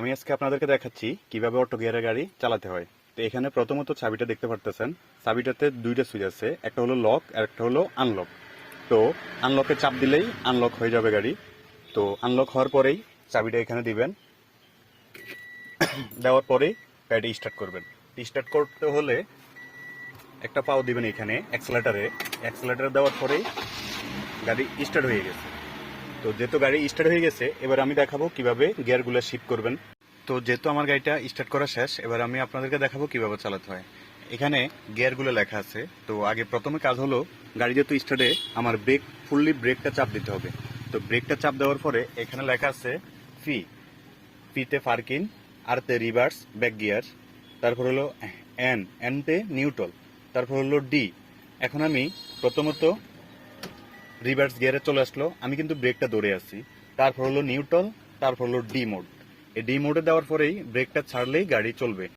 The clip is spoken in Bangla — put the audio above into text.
আমি আজকে আপনাদেরকে দেখাচ্ছি কীভাবে অটো গিয়ারের গাড়ি চালাতে হয়। তো এখানে প্রথমত চাবিটা দেখতে পারতেছেন। চাবিটাতে দুইটা সুইচ আছে, একটা হলো লক আর একটা হলো আনলক। তো আনলকে চাপ দিলেই আনলক হয়ে যাবে গাড়ি। তো আনলক হওয়ার পরেই চাবিটা এখানে দিবেন। দেওয়ার পরেই গাড়িটা স্টার্ট করবেন। স্টার্ট করতে হলে একটা পাও দিবেন এখানে অ্যাক্সেলেটারে অ্যাক্সেলেটারে দেওয়ার পরেই গাড়ি স্টার্ট হয়ে গেছে। তো যেহেতু গাড়ি স্টার্ট হয়ে গেছে, এবার আমি দেখাবো কীভাবে গিয়ারগুলো শিফট করবেন। তো যেহেতু আমার গাড়িটা স্টার্ট করা শেষ, এবার আমি আপনাদেরকে দেখাবো কীভাবে চালাতে হয়। এখানে গিয়ারগুলো লেখা আছে। তো আগে প্রথমে কাজ হলো, গাড়ি যেহেতু স্টার্টে আমার ব্রেক ফুললি ব্রেকটা চাপ দিতে হবে। তো ব্রেকটা চাপ দেওয়ার পরে এখানে লেখা আছে ফি পিতে ফার্কিন আরতে রিভার্স ব্যাক গিয়ার তারপর হলো এন এনতে নিউট্রাল তারপর হলো ডি এখন আমি প্রথমত রিভার্স গিয়ারে চলে আসলো। আমি কিন্তু ব্রেকটা ধরে আছি। তারপর হলো নিউট্রাল তারপর হলো ডি মোড এই ডি মোডে দেওয়ার পরেই ব্রেকটা ছাড়লেই গাড়ি চলবে।